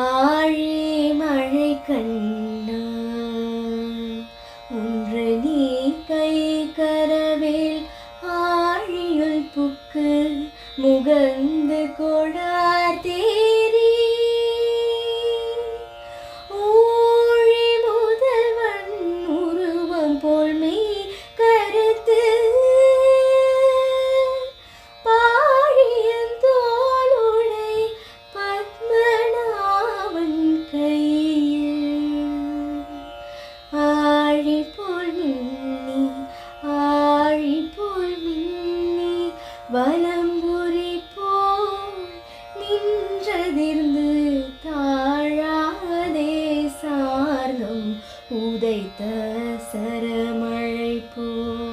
ஆழி மழை கண்ணா ஒன்று நீ கை கரவேல் ஆழியுள் புக்கு முகந்து கொடா. வலம்புரி போல் நின்றதிர்ந்து தாழாதே சார்ந்தம் உதைத்த சரமழை போல்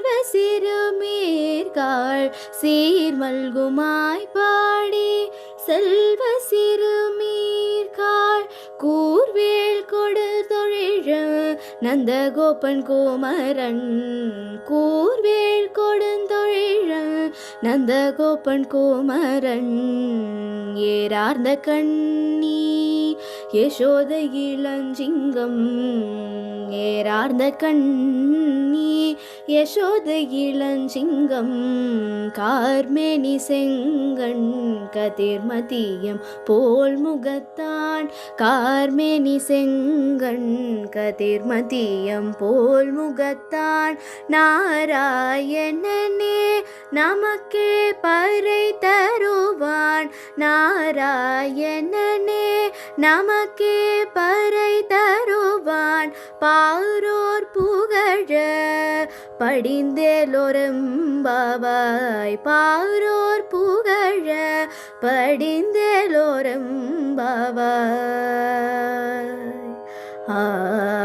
சிறுமீர்காள் சீர்மல்குமாய் பாடி செல்வ சிறுமீர்காள் கூர்வேல் கொடு தொழிழ நந்தகோபன் கோமரன். கூர்வேல் கொடுந்தொழிழ நந்தகோபன் கோமரன். ஏறார்ந்த கண்ணி யசோத இளஞ்சிங்கம். ஏறார்ந்த கண்ணி யசோத இளஞ்சிங்கம் கார்மேனி செங்கண் கதிர்மதியம் போல் முகத்தான். கார்மேனி செங்கண் கதிர்மதியம் போல் முகத்தான். நாராயணனே நமக்கே பறை தருவான். நாராயணனே நமக்கே பறை தருவான். பாரோர் புகழ படிந்தேலோரெம்பாவாய் பாரோர் புகழ படிந்தேலோரெம்பாவாய். ஆ